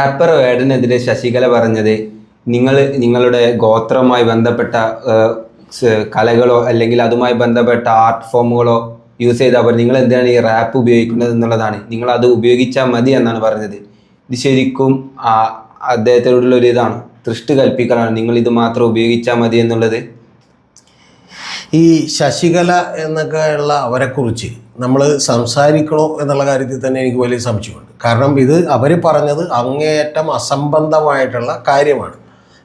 Wrapper വേടനെതിരെ Sasikala പറഞ്ഞത് നിങ്ങൾ നിങ്ങളുടെ ഗോത്രവുമായി ബന്ധപ്പെട്ട കലകളോ അല്ലെങ്കിൽ അതുമായി ബന്ധപ്പെട്ട ആർട്ട് ഫോമുകളോ യൂസ് ചെയ്താൽ പോലും നിങ്ങൾ എന്തിനാണ് ഈ റാപ്പ് ഉപയോഗിക്കുന്നത് എന്നുള്ളതാണ്. നിങ്ങൾ അത് ഉപയോഗിച്ചാൽ മതി എന്നാണ് പറഞ്ഞത്. ഇത് ശരിക്കും അദ്ദേഹത്തിനോടുള്ള ഒരു ഇതാണ്. തൃഷ്ടി കൽപ്പിക്കലാണ്. നിങ്ങൾ ഇത് മാത്രം ഉപയോഗിച്ചാൽ മതി എന്നുള്ളത്. ഈ ശശികല എന്നൊക്കെ ഉള്ള അവരെക്കുറിച്ച് നമ്മൾ സംസാരിക്കണോ എന്നുള്ള കാര്യത്തിൽ തന്നെ എനിക്ക് വലിയ സംശയമുണ്ട്. കാരണം ഇത് അവർ പറഞ്ഞത് അങ്ങേയറ്റം അസംബന്ധമായിട്ടുള്ള കാര്യമാണ്.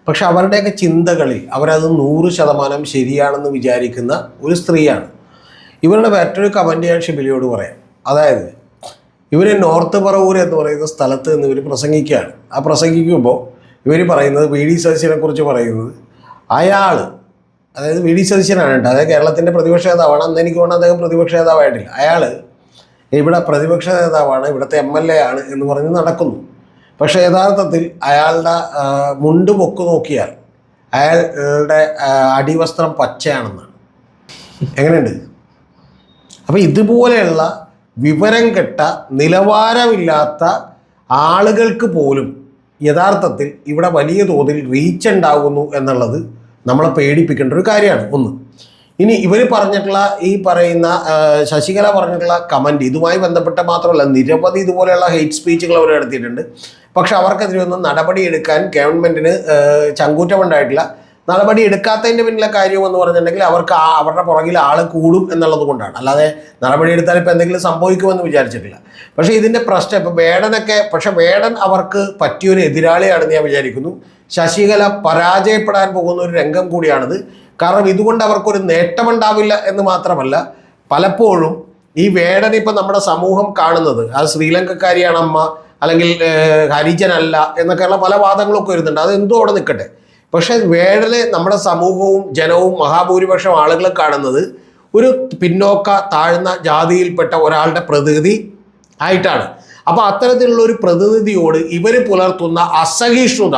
പക്ഷെ അവരുടെയൊക്കെ ചിന്തകളിൽ അവരത് നൂറ് ശതമാനം ശരിയാണെന്ന് വിചാരിക്കുന്ന ഒരു സ്ത്രീയാണ്. ഇവരുടെ മറ്റൊരു കമന്റ് ഞാൻ ഷിബിലിയോട് പറയാം. അതായത് ഇവർ നോർത്ത് പറവൂർ എന്ന് പറയുന്ന സ്ഥലത്ത് നിന്ന് ഇവർ പ്രസംഗിക്കുകയാണ്. ആ പ്രസംഗിക്കുമ്പോൾ ഇവർ പറയുന്നത് വി ഡി സതീശനെ കുറിച്ച് പറയുന്നത് അയാൾ അതായത് വി ഡി സതീശനാണ് കേട്ടോ. അതായത് കേരളത്തിന്റെ പ്രതിപക്ഷ നേതാവാണ്. അന്ന് എനിക്ക് വേണം അദ്ദേഹം പ്രതിപക്ഷ നേതാവായിട്ടില്ല. അയാൾ ഇവിടെ പ്രതിപക്ഷ നേതാവാണ് ഇവിടുത്തെ എം എൽ എ ആണ് എന്ന് പറഞ്ഞ് നടക്കുന്നു. പക്ഷേ യഥാർത്ഥത്തിൽ അയാളുടെ മുണ്ട് പൊക്ക് നോക്കിയാൽ അയാളുടെ അടിവസ്ത്രം പച്ചയാണെന്നാണ്. എങ്ങനെയുണ്ട്? അപ്പോൾ ഇതുപോലെയുള്ള വിവരം കെട്ട നിലവാരമില്ലാത്ത ആളുകൾക്ക് പോലും യഥാർത്ഥത്തിൽ ഇവിടെ വലിയ തോതിൽ റീച്ച് ഉണ്ടാകുന്നു എന്നുള്ളത് നമ്മളെ പേടിപ്പിക്കേണ്ട ഒരു കാര്യമാണ്. ഒന്ന് ഇനി ഇവർ പറഞ്ഞിട്ടുള്ള ഈ പറയുന്ന ശശികല പറഞ്ഞിട്ടുള്ള കമന്റ് ഇതുമായി ബന്ധപ്പെട്ട മാത്രമല്ല നിരവധി ഇതുപോലെയുള്ള ഹെയ്റ്റ് സ്പീച്ചുകൾ അവർ നടത്തിയിട്ടുണ്ട്. പക്ഷെ അവർക്കെതിരെ ഒന്നും നടപടിയെടുക്കാൻ ഗവൺമെന്റിന് ചങ്കൂറ്റമുണ്ടായിട്ടില്ല. നടപടി എടുക്കാത്തതിന്റെ പിന്നിലെ കാര്യം എന്ന് പറഞ്ഞിട്ടുണ്ടെങ്കിൽ അവർക്ക് ആ അവരുടെ പുറകിൽ ആൾ കൂടും എന്നുള്ളത് കൊണ്ടാണ്. അല്ലാതെ നടപടി എടുത്താൽ ഇപ്പോൾ എന്തെങ്കിലും സംഭവിക്കുമെന്ന് വിചാരിച്ചിട്ടില്ല. പക്ഷേ ഇതിന്റെ പ്രശ്നം ഇപ്പോൾ വേടനൊക്കെ പക്ഷെ വേടൻ അവർക്ക് പറ്റിയൊരു എതിരാളിയാണെന്ന് ഞാൻ വിചാരിക്കുന്നു. ശശികല പരാജയപ്പെടാൻ പോകുന്ന ഒരു രംഗം കൂടിയാണിത്. കാരണം ഇതുകൊണ്ട് അവർക്കൊരു നേട്ടമുണ്ടാവില്ല എന്ന് മാത്രമല്ല പലപ്പോഴും ഈ വേടൻ ഇപ്പം നമ്മുടെ സമൂഹം കാണുന്നത് അത് ശ്രീലങ്കക്കാരിയാണ് അമ്മ അല്ലെങ്കിൽ ഹരിജനല്ല എന്നൊക്കെയുള്ള പല വാദങ്ങളൊക്കെ വരുന്നുണ്ട്. അത് എന്തോ അവിടെ നിൽക്കട്ടെ. പക്ഷേ വേടനെ നമ്മുടെ സമൂഹവും ജനവും മഹാഭൂരിപക്ഷം ആളുകൾ കാണുന്നത് ഒരു പിന്നോക്ക താഴ്ന്ന ജാതിയിൽപ്പെട്ട ഒരാളുടെ പ്രതിനിധി ആയിട്ടാണ്. അപ്പോൾ അത്തരത്തിലുള്ള ഒരു പ്രതിനിധിയോട് ഇവർ പുലർത്തുന്ന അസഹിഷ്ണുത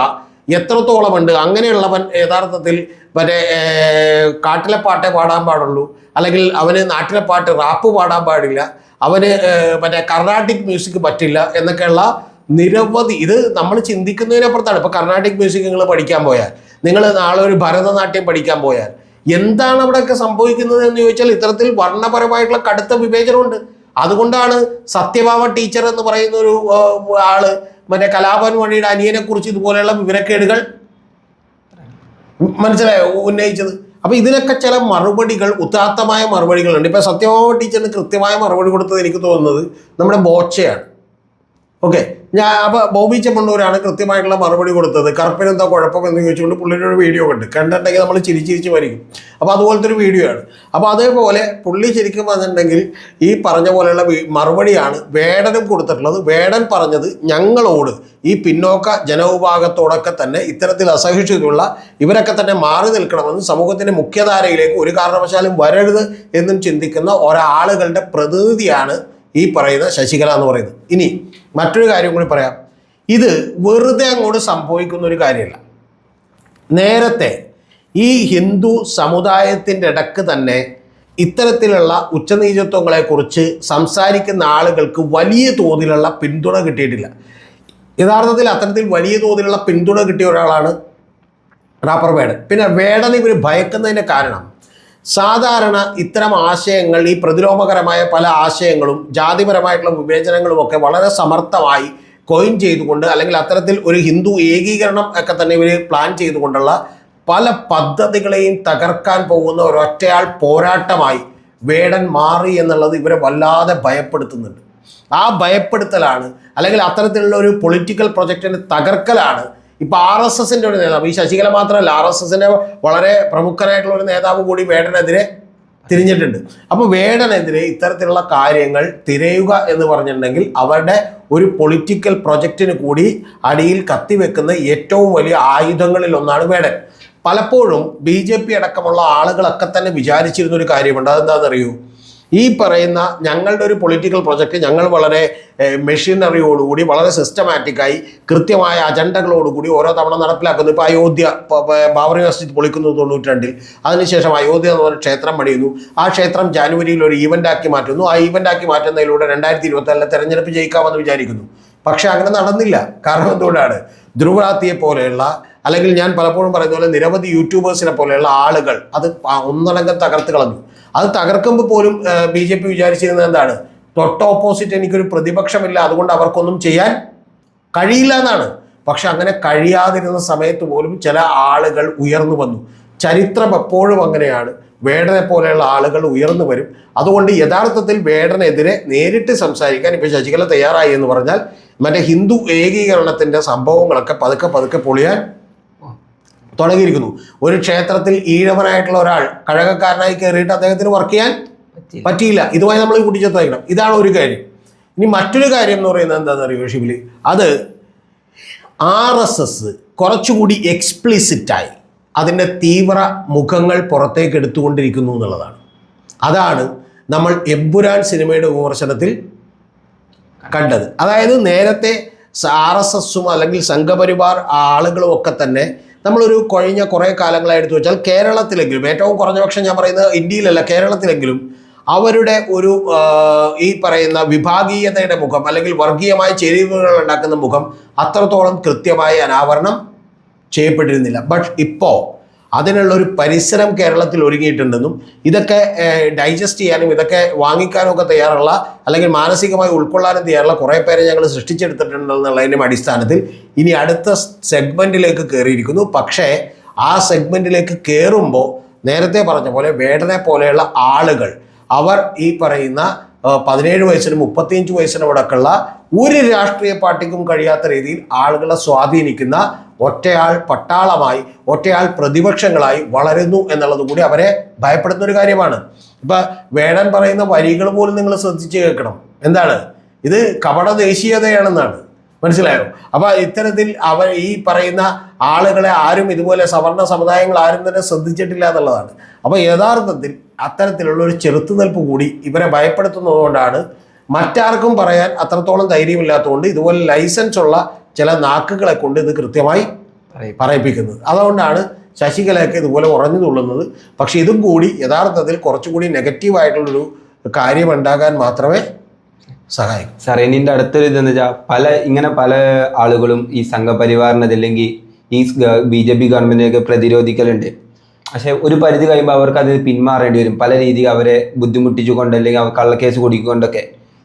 എത്രത്തോളമുണ്ട് അങ്ങനെയുള്ളവൻ യഥാർത്ഥത്തിൽ മറ്റേ കാട്ടിലെ പാട്ടേ പാടാൻ പാടുള്ളൂ. അല്ലെങ്കിൽ അവന് നാട്ടിലെ പാട്ട് റാപ്പ് പാടാൻ പാടില്ല. അവന് മറ്റേ കർണാട്ടിക് മ്യൂസിക് പറ്റില്ല എന്നൊക്കെയുള്ള നിരവധി ഇത് നമ്മൾ ചിന്തിക്കുന്നതിനപ്പുറത്താണ് ഇപ്പോൾ കർണാട്ടിക് മ്യൂസിക് നിങ്ങൾ പഠിക്കാൻ പോയാൽ നിങ്ങൾ നാളെ ഒരു ഭരതനാട്യം പഠിക്കാൻ പോയാൽ എന്താണ് അവിടെയൊക്കെ സംഭവിക്കുന്നത് എന്ന് ചോദിച്ചാൽ ഇത്തരത്തിൽ വർണപരമായിട്ടുള്ള കടുത്ത വിവേചനമുണ്ട്. അതുകൊണ്ടാണ് സത്യഭാമ ടീച്ചർ എന്ന് പറയുന്ന ഒരു ആൾ മറ്റേ കലാഭവൻ വഴിയുടെ അനിയനെ കുറിച്ച് ഇതുപോലെയുള്ള വിവരക്കേടുകൾ മനസ്സിലായോ? ഉന്നയിച്ചത്. അപ്പൊ ഇതിനൊക്കെ ചില മറുപടികൾ ഉത്താത്തമായ മറുപടികളുണ്ട്. ഇപ്പൊ സത്യഭാമ ടീച്ചറിന് കൃത്യമായ മറുപടി കൊടുത്തത് എനിക്ക് തോന്നുന്നത് നമ്മുടെ ബോച്ചയാണ്. ഓക്കെ ഞാൻ അപ്പോൾ ബോബി ചെമ്മണ്ണൂരാണ് കൃത്യമായിട്ടുള്ള മറുപടി കൊടുത്തത്. കറുപ്പിനെന്താ കുഴപ്പം എന്ന് ചോദിച്ചുകൊണ്ട് പുള്ളിയുടെ ഒരു വീഡിയോ കണ്ട്. കണ്ടിട്ടുണ്ടെങ്കിൽ നമ്മൾ ചിരിച്ചിരിച്ച് മരിക്കും അപ്പോൾ അതുപോലത്തെ ഒരു വീഡിയോ ആണ്. അപ്പോൾ അതേപോലെ പുള്ളി ശരിക്കും വന്നിട്ടുണ്ടെങ്കിൽ ഈ പറഞ്ഞ പോലെയുള്ള മറുപടിയാണ് വേടനും കൊടുത്തിട്ടുള്ളത്. വേടൻ പറഞ്ഞത് ഞങ്ങളോട് ഈ പിന്നോക്ക ജനവിഭാഗത്തോടൊക്കെ തന്നെ ഇത്തരത്തിൽ അസഹിഷ്ണുതയുള്ള ഇവരൊക്കെ തന്നെ മാറി നിൽക്കണമെന്ന് സമൂഹത്തിന്റെ മുഖ്യധാരയിലേക്ക് ഒരു കാരണവശാലും വരരുത് എന്നും ചിന്തിക്കുന്ന ഒരാളുകളുടെ പ്രതിനിധിയാണ് ഈ പറയുന്ന ശശികല എന്ന് പറയുന്നത്. ഇനി മറ്റൊരു കാര്യം കൂടി പറയാം. ഇത് വെറുതെ അങ്ങോട്ട് സംഭവിക്കുന്ന ഒരു കാര്യമല്ല. നേരത്തെ ഈ ഹിന്ദു സമുദായത്തിന്റെ ഇടയ്ക്ക് തന്നെ ഇത്തരത്തിലുള്ള ഉച്ചനീചത്വങ്ങളെക്കുറിച്ച് സംസാരിക്കുന്ന ആളുകൾക്ക് വലിയ തോതിലുള്ള പിന്തുണ കിട്ടിയിട്ടില്ല. യഥാർത്ഥത്തിൽ അത്തരത്തിൽ വലിയ തോതിലുള്ള പിന്തുണ കിട്ടിയ ഒരാളാണ് റാപ്പർ വേടൻ. പിന്നെ വേടനെ ഇവർ ഭയക്കുന്നതിന്റെ കാരണം സാധാരണ ഇത്തരം ആശയങ്ങൾ ഈ പ്രതിലോമകരമായ പല ആശയങ്ങളും ജാതിപരമായിട്ടുള്ള വിവേചനങ്ങളും ഒക്കെ വളരെ സമർത്ഥമായി കോയിൻ ചെയ്തുകൊണ്ട് അല്ലെങ്കിൽ അത്തരത്തിൽ ഒരു ഹിന്ദു ഏകീകരണം ഒക്കെ തന്നെ ഇവർ പ്ലാൻ ചെയ്തുകൊണ്ടുള്ള പല പദ്ധതികളെയും തകർക്കാൻ പോകുന്ന ഒരൊറ്റയാൾ പോരാട്ടമായി വേടൻ മാറി എന്നുള്ളത് ഇവരെ വല്ലാതെ ഭയപ്പെടുത്തുന്നുണ്ട്. ആ ഭയപ്പെടുത്തലാണ് അല്ലെങ്കിൽ അത്തരത്തിലുള്ള ഒരു പൊളിറ്റിക്കൽ പ്രൊജക്റ്റിന്റെ തകർക്കലാണ് ഇപ്പൊ ആർ എസ് എസിന്റെ ഒരു നേതാവ് ഈ ശശികല മാത്രമല്ല ആർ എസ് എസിന്റെ വളരെ പ്രമുഖനായിട്ടുള്ള ഒരു നേതാവ് കൂടി വേടനെതിരെ തിരിഞ്ഞിട്ടുണ്ട്. അപ്പൊ വേടനെതിരെ ഇത്തരത്തിലുള്ള കാര്യങ്ങൾ തിരയുക എന്ന് പറഞ്ഞിട്ടുണ്ടെങ്കിൽ അവരുടെ ഒരു പൊളിറ്റിക്കൽ പ്രൊജക്റ്റിന് കൂടി അടിയിൽ കത്തിവെക്കുന്ന ഏറ്റവും വലിയ ആയുധങ്ങളിൽ ഒന്നാണ് വേടൻ. പലപ്പോഴും ബി ജെ പി അടക്കമുള്ള ആളുകളൊക്കെ തന്നെ വിചാരിച്ചിരുന്ന ഒരു കാര്യമുണ്ട്. അതെന്താണെന്നറിയൂ? ഈ പറയുന്ന ഞങ്ങളുടെ ഒരു പൊളിറ്റിക്കൽ പ്രൊജക്റ്റ് ഞങ്ങൾ വളരെ മെഷീനറിയോടുകൂടി വളരെ സിസ്റ്റമാറ്റിക്കായി കൃത്യമായ അജണ്ടകളോടുകൂടി ഓരോ തവണ നടപ്പിലാക്കുന്നു. ഇപ്പോൾ അയോധ്യ ബാബറി മസ്ജിദ് പൊളിക്കുന്നു തൊണ്ണൂറ്റി അതിനുശേഷം അയോധ്യ എന്ന് പറഞ്ഞ ക്ഷേത്രം പണിയുന്നു. ആ ക്ഷേത്രം ജാനുവരിയിൽ ഒരു ഈവന്റ് ആക്കി മാറ്റുന്നു. ആ ഈവന്റ് ആക്കി മാറ്റുന്നതിലൂടെ രണ്ടായിരത്തി ഇരുപത്തിനാലിലെ തെരഞ്ഞെടുപ്പ് ജയിക്കാമെന്ന് വിചാരിക്കുന്നു. പക്ഷേ അങ്ങനെ നടന്നില്ല. കാരണം എന്തുകൊണ്ടാണ്? ധ്രുവരാത്തിയെ പോലെയുള്ള അല്ലെങ്കിൽ ഞാൻ പലപ്പോഴും പറയുന്ന പോലെ നിരവധി യൂട്യൂബേഴ്സിനെ പോലെയുള്ള ആളുകൾ അത് ഒന്നടങ്കം തകർത്ത് കളഞ്ഞു. അത് തകർക്കുമ്പോൾ പോലും ബി ജെ പി വിചാരിച്ചിരുന്നത് എന്താണ്? തൊട്ട് ഓപ്പോസിറ്റ് എനിക്കൊരു പ്രതിപക്ഷമില്ല അതുകൊണ്ട് അവർക്കൊന്നും ചെയ്യാൻ കഴിയില്ല എന്നാണ്. പക്ഷെ അങ്ങനെ കഴിയാതിരുന്ന സമയത്ത് പോലും ചില ആളുകൾ ഉയർന്നു വന്നു. ചരിത്രം എപ്പോഴും അങ്ങനെയാണ്. വേടനെ പോലെയുള്ള ആളുകൾ ഉയർന്നു വരും. അതുകൊണ്ട് യഥാർത്ഥത്തിൽ വേടനെതിരെ നേരിട്ട് സംസാരിക്കാൻ ഇപ്പോൾ ശശികല തയ്യാറായി എന്ന് പറഞ്ഞാൽ മറ്റേ ഹിന്ദു ഏകീകരണത്തിന്റെ സംഭവങ്ങളൊക്കെ പതുക്കെ പതുക്കെ പൊളിയാൻ തുടങ്ങിയിരിക്കുന്നു. ഒരു ക്ഷേത്രത്തിൽ ഈഴവനായിട്ടുള്ള ഒരാൾ കഴകക്കാരനായി കയറിയിട്ട് അദ്ദേഹത്തിന് വർക്ക് ചെയ്യാൻ പറ്റിയില്ല. ഇതുമായി നമ്മൾ കൂട്ടിച്ചേർത്ത് വയ്ക്കണം. ഇതാണ് ഒരു കാര്യം. ഇനി മറ്റൊരു കാര്യം എന്ന് പറയുന്നത് എന്താണെന്ന് അറിയുമോ ഷിബിലി? അത് ആർ എസ് എസ് കുറച്ചുകൂടി എക്സ്പ്ലിസിറ്റായി അതിന്റെ തീവ്ര മുഖങ്ങൾ പുറത്തേക്ക് എടുത്തുകൊണ്ടിരിക്കുന്നു എന്നുള്ളതാണ്. അതാണ് നമ്മൾ എമ്പുരാൻ സിനിമയുടെ വിമർശനത്തിൽ കണ്ടത്. അതായത് നേരത്തെ ആർ എസ് എസും അല്ലെങ്കിൽ സംഘപരിവാർ ആളുകളും ഒക്കെ തന്നെ നമ്മളൊരു കഴിഞ്ഞ കുറേ കാലങ്ങളായി എടുത്തു വെച്ചാൽ കേരളത്തിലെങ്കിലും ഏറ്റവും കുറഞ്ഞ പക്ഷം ഞാൻ പറയുന്നത് ഇന്ത്യയിലല്ല കേരളത്തിലെങ്കിലും അവരുടെ ഒരു ഈ പറയുന്ന വിഭാഗീയതയുടെ മുഖം അല്ലെങ്കിൽ വർഗീയമായ ചെരിവുകൾ ഉണ്ടാക്കുന്ന മുഖം അത്രത്തോളം കൃത്യമായി അനാവരണം ചെയ്യപ്പെട്ടിരുന്നില്ല. ബട്ട് ഇപ്പോൾ അതിനുള്ള ഒരു പരിസരം കേരളത്തിൽ ഒരുങ്ങിയിട്ടുണ്ടെന്നും ഇതൊക്കെ ഡൈജസ്റ്റ് ചെയ്യാനും ഇതൊക്കെ വാങ്ങിക്കാനും ഒക്കെ തയ്യാറുള്ള അല്ലെങ്കിൽ മാനസികമായി ഉൾക്കൊള്ളാനും തയ്യാറുള്ള കുറേ പേരെ ഞങ്ങൾ സൃഷ്ടിച്ചെടുത്തിട്ടുണ്ടെന്നുള്ളതിന്റെ അടിസ്ഥാനത്തിൽ ഇനി അടുത്ത സെഗ്മെന്റിലേക്ക് കയറിയിരിക്കുന്നു. പക്ഷേ ആ സെഗ്മെന്റിലേക്ക് കയറുമ്പോൾ നേരത്തെ പറഞ്ഞ പോലെ വേടനെ പോലെയുള്ള ആളുകൾ അവർ ഈ പറയുന്ന പതിനേഴ് വയസ്സിനും മുപ്പത്തിയഞ്ച് വയസ്സിനും അടക്കമുള്ള ഒരു രാഷ്ട്രീയ പാർട്ടിക്കും കഴിയാത്ത രീതിയിൽ ആളുകളെ സ്വാധീനിക്കുന്ന ഒറ്റയാൾ പട്ടാളമായി ഒറ്റയാൾ പ്രതിപക്ഷങ്ങളായി വളരുന്നു എന്നുള്ളത് കൂടി അവരെ ഭയപ്പെടുന്ന ഒരു കാര്യമാണ്. ഇപ്പൊ വേടൻ പറയുന്ന വരികൾ പോലും നിങ്ങൾ ശ്രദ്ധിച്ച് കേൾക്കണം. എന്താണ്? ഇത് കപട ദേശീയതയാണെന്നാണ്. മനസ്സിലായോ? അപ്പൊ ഇത്തരത്തിൽ അവർ ഈ പറയുന്ന ആളുകളെ ആരും ഇതുപോലെ സവർണ സമുദായങ്ങൾ ആരും തന്നെ ശ്രദ്ധിച്ചിട്ടില്ല എന്നുള്ളതാണ്. അപ്പൊ യഥാർത്ഥത്തിൽ അത്തരത്തിലുള്ള ഒരു ചെറുത്തുനിൽപ്പ് കൂടി ഇവരെ ഭയപ്പെടുത്തുന്നതുകൊണ്ടാണ് മറ്റാർക്കും പറയാൻ അത്രത്തോളം ധൈര്യമില്ലാത്തതുകൊണ്ട് ഇതുപോലെ ലൈസൻസ് ഉള്ള ചില നാക്കുകളെ കൊണ്ട് ഇത് കൃത്യമായി പറയിപ്പിക്കുന്നത്. അതുകൊണ്ടാണ് ശശികലയൊക്കെ ഇതുപോലെ ഉറഞ്ഞു തുള്ളുന്നത്. പക്ഷേ ഇതും കൂടി യഥാർത്ഥത്തിൽ കുറച്ചുകൂടി നെഗറ്റീവായിട്ടുള്ളൊരു കാര്യം ഉണ്ടാകാൻ മാത്രമേ സഹായിക്കൂ. സാർ ഇതിന്റെ അടുത്തൊരു ഇതെന്ന് വെച്ചാൽ പല ഇങ്ങനെ പല ആളുകളും ഈ സംഘപരിവാറിനത് അല്ലെങ്കിൽ ഈ ബി ജെ പി ഗവൺമെന്റിനെയൊക്കെ പ്രതിരോധിക്കലുണ്ട്. പക്ഷേ ഒരു പരിധി കഴിയുമ്പോൾ അവർക്ക് അത് പിന്മാറേണ്ടി വരും. പല രീതിയിൽ അവരെ ബുദ്ധിമുട്ടിച്ചുകൊണ്ട് അല്ലെങ്കിൽ അവർ കള്ളക്കേസ് കൊടുക്കൊണ്ടൊക്കെ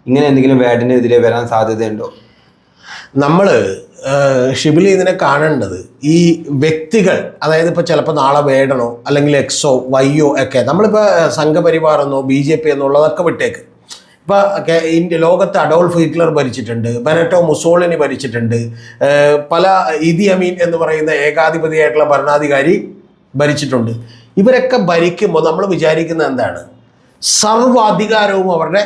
ഇങ്ങനെ എന്തെങ്കിലും വേടനെതിരെ വരാൻ സാധ്യതയുണ്ടോ? നമ്മൾ ഷിബിലി ഇതിനെ കാണേണ്ടത് ഈ വ്യക്തികൾ അതായത് ഇപ്പോൾ ചിലപ്പോൾ നാളെ വേടണോ അല്ലെങ്കിൽ എക്സോ വൈയോ ഒക്കെ നമ്മളിപ്പോൾ സംഘപരിവാർ എന്നോ ബി ജെ പി എന്നുള്ളതൊക്കെ വിട്ടേക്ക്. ഇപ്പോൾ ഇന്ത്യ ലോകത്ത് അഡോൾഫ് ഹിറ്റ്ലർ ഭരിച്ചിട്ടുണ്ട് ബെനറ്റോ മുസോളിനി ഭരിച്ചിട്ടുണ്ട് പല ഇതി അമീൻ എന്ന് പറയുന്ന ഏകാധിപതിയായിട്ടുള്ള ഭരണാധികാരി ഭരിച്ചിട്ടുണ്ട്. ഇവരൊക്കെ ഭരിക്കുമ്പോൾ നമ്മൾ വിചാരിക്കുന്നത് എന്താണ്? സർവാധികാരവും അവരുടെ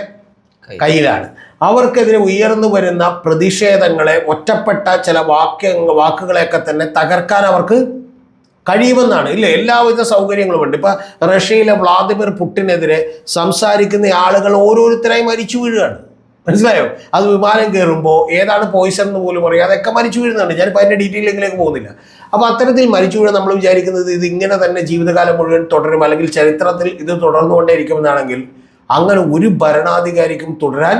കയ്യിലാണ്. അവർക്കെതിരെ ഉയർന്നു വരുന്ന പ്രതിഷേധങ്ങളെ ഒറ്റപ്പെട്ട ചില വാക്യ വാക്കുകളെയൊക്കെ തന്നെ തകർക്കാൻ അവർക്ക് കഴിയുമെന്നാണ്. ഇല്ല എല്ലാവിധ സൗകര്യങ്ങളും ഉണ്ട് ഇപ്പൊ റഷ്യയിലെ വ്ളാദിമിർ പുട്ടിനെതിരെ സംസാരിക്കുന്ന ആളുകൾ ഓരോരുത്തരായി മരിച്ചു വീഴുകയാണ്. മനസ്സിലായോ? അത് വിമാനം കയറുമ്പോൾ ഏതാണ് പോയിസൺ എന്ന് പോലും അറിയാം അതൊക്കെ മരിച്ചു വീഴുന്നുണ്ട് ഞാനിപ്പോൾ അതിന്റെ ഡീറ്റെയിലിലേക്ക് പോകുന്നില്ല. അപ്പോൾ അത്തരത്തിൽ മരിച്ചു വീഴാൻ നമ്മൾ വിചാരിക്കുന്നത് ഇത് ഇങ്ങനെ തന്നെ ജീവിതകാലം മുഴുവൻ തുടരും അല്ലെങ്കിൽ ചരിത്രത്തിൽ ഇത് തുടർന്നുകൊണ്ടേയിരിക്കുമെന്നാണെങ്കിൽ അങ്ങനെ ഒരു ഭരണാധികാരിക്കും തുടരാൻ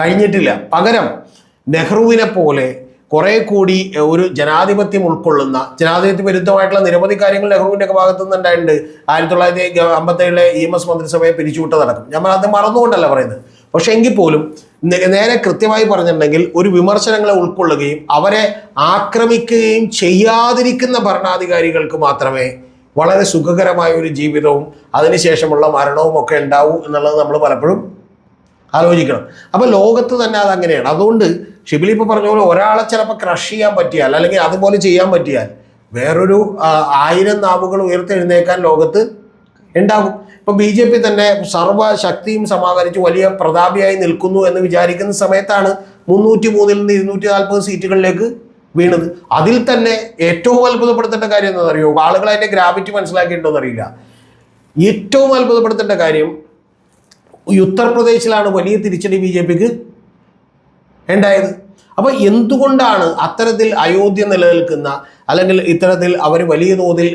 കഴിഞ്ഞിട്ടില്ല. പകരം നെഹ്റുവിനെ പോലെ കുറെ കൂടി ഒരു ജനാധിപത്യം ഉൾക്കൊള്ളുന്ന ജനാധിപത്യ വിരുദ്ധമായിട്ടുള്ള നിരവധി കാര്യങ്ങൾ നെഹ്റുവിന്റെ ഒക്കെ ഭാഗത്തു നിന്നുണ്ടായിട്ടുണ്ട്. ആയിരത്തി തൊള്ളായിരത്തി അമ്പത്തേഴിലെ ഇ എം എസ് മന്ത്രിസഭയെ പിരിച്ചുവിട്ടതടക്കം നമ്മൾ അത് മറന്നുകൊണ്ടല്ല പറയുന്നത്. പക്ഷെ എങ്കിൽ പോലും നേരെ കൃത്യമായി പറഞ്ഞിട്ടുണ്ടെങ്കിൽ ഒരു വിമർശനങ്ങളെ ഉൾക്കൊള്ളുകയും അവരെ ആക്രമിക്കുകയും ചെയ്യാതിരിക്കുന്ന ഭരണാധികാരികൾക്ക് മാത്രമേ വളരെ സുഖകരമായ ഒരു ജീവിതവും അതിനുശേഷമുള്ള മരണവും ഒക്കെ ഉണ്ടാവും എന്നുള്ളത് നമ്മൾ പലപ്പോഴും ആലോചിക്കണം. അപ്പോൾ ലോകത്ത് തന്നെ അത് അങ്ങനെയാണ്. അതുകൊണ്ട് ഷിബിലി ഇപ്പോൾ പറഞ്ഞ പോലെ ഒരാളെ ചിലപ്പോൾ ക്രഷ് ചെയ്യാൻ പറ്റിയാൽ അല്ലെങ്കിൽ അതുപോലെ ചെയ്യാൻ പറ്റിയാൽ വേറൊരു ആയിരം നാവുകൾ ഉയർത്തെഴുന്നേക്കാൻ ലോകത്ത് ഉണ്ടാകും. ഇപ്പൊ ബി ജെ പി തന്നെ സർവശക്തിയും സമാഹരിച്ച് വലിയ പ്രതാപിയായി നിൽക്കുന്നു എന്ന് വിചാരിക്കുന്ന സമയത്താണ് മുന്നൂറ്റി മൂന്നിൽ നിന്ന് ഇരുന്നൂറ്റി നാൽപ്പത് സീറ്റുകളിലേക്ക് വീണത്. അതിൽ തന്നെ ഏറ്റവും അത്ഭുതപ്പെടുത്തേണ്ട കാര്യം എന്താണെന്ന് അറിയോ? ആളുകൾ അതിന്റെ ഗ്രാവിറ്റി മനസ്സിലാക്കിയിട്ടുണ്ടോ എന്നറിയില്ല ഏറ്റവും അത്ഭുതപ്പെടുത്തേണ്ട കാര്യം ഉത്തർപ്രദേശിലാണ് വലിയ തിരിച്ചടി ബി ജെ പിക്ക് ഉണ്ടായത്. അപ്പോൾ എന്തുകൊണ്ടാണ് അത്തരത്തിൽ അയോധ്യ നിലനിൽക്കുന്ന അല്ലെങ്കിൽ ഇത്തരത്തിൽ അവർ വലിയ തോതിൽ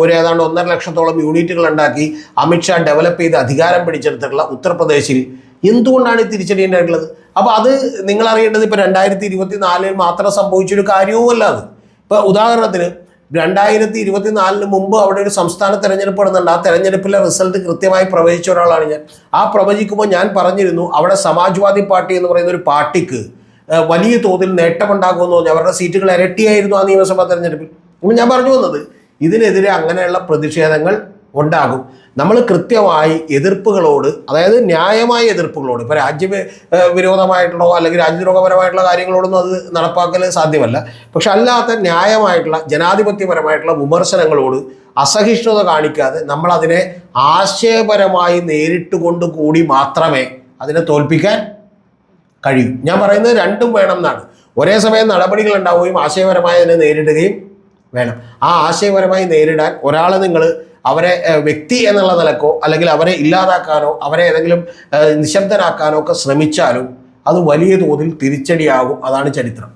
ഒരു ഏതാണ്ട് ഒന്നര ലക്ഷത്തോളം യൂണിറ്റുകൾ ഉണ്ടാക്കി അമിത്ഷാ ഡെവലപ്പ് ചെയ്ത് അധികാരം പിടിച്ചെടുത്തിട്ടുള്ള ഉത്തർപ്രദേശിൽ എന്തുകൊണ്ടാണ് ഈ തിരിച്ചടി ഉണ്ടായിട്ടുള്ളത് അപ്പോൾ അത് നിങ്ങൾ അറിയേണ്ടത് ഇപ്പോൾ രണ്ടായിരത്തി ഇരുപത്തി നാലിൽ മാത്രം സംഭവിച്ചൊരു കാര്യവുമല്ല അത്. ഇപ്പോൾ ഉദാഹരണത്തിന് രണ്ടായിരത്തി ഇരുപത്തി നാലിന് മുമ്പ് അവിടെ ഒരു സംസ്ഥാന തെരഞ്ഞെടുപ്പ് നടന്നുണ്ട് ആ തെരഞ്ഞെടുപ്പിലെ റിസൾട്ട് കൃത്യമായി പ്രവചിച്ച ഒരാളാണ് ഞാൻ. ആ പ്രവചിക്കുമ്പോൾ ഞാൻ പറഞ്ഞിരുന്നു അവിടെ സമാജ്വാദി പാർട്ടി എന്ന് പറയുന്ന ഒരു പാർട്ടിക്ക് വലിയ തോതിൽ നേട്ടമുണ്ടാകുമെന്ന് പറഞ്ഞു അവരുടെ സീറ്റുകൾ ഇരട്ടിയായിരുന്നു ആ നിയമസഭാ തെരഞ്ഞെടുപ്പിൽ. ഞാൻ പറഞ്ഞു വന്നത് ഇതിനെതിരെ അങ്ങനെയുള്ള പ്രതിഷേധങ്ങൾ ഉണ്ടാകും. നമ്മൾ കൃത്യമായി എതിർപ്പുകളോട് അതായത് ന്യായമായ എതിർപ്പുകളോട് ഇപ്പോൾ രാജ്യ വിരോധമായിട്ടുള്ള അല്ലെങ്കിൽ രാജ്യദ്രോഹപരമായിട്ടുള്ള കാര്യങ്ങളോടൊന്നും അത് നടപ്പാക്കൽ സാധ്യമല്ല. പക്ഷെ അല്ലാത്ത ന്യായമായിട്ടുള്ള ജനാധിപത്യപരമായിട്ടുള്ള വിമർശനങ്ങളോട് അസഹിഷ്ണുത കാണിക്കാതെ നമ്മൾ അതിനെ ആശയപരമായി നേരിട്ട് കൊണ്ട് കൂടി മാത്രമേ അതിനെ തോൽപ്പിക്കാൻ കഴിയൂ. ഞാൻ പറയുന്നത് രണ്ടും വേണം എന്നാണ്. ഒരേ സമയം നടപടികൾ ഉണ്ടാവുകയും ആശയപരമായി അതിനെ നേരിടുകയും വേണം. ആ ആശയപരമായി നേരിടാൻ ഒരാളെ നിങ്ങൾ അവരെ വ്യക്തി എന്നുള്ള നിലക്കോ അല്ലെങ്കിൽ അവരെ ഇല്ലാതാക്കാനോ അവരെ ഏതെങ്കിലും നിശബ്ദനാക്കാനോ ഒക്കെ ശ്രമിച്ചാലും അത് വലിയ തോതിൽ തിരിച്ചടിയാകും. അതാണ് ചരിത്രം.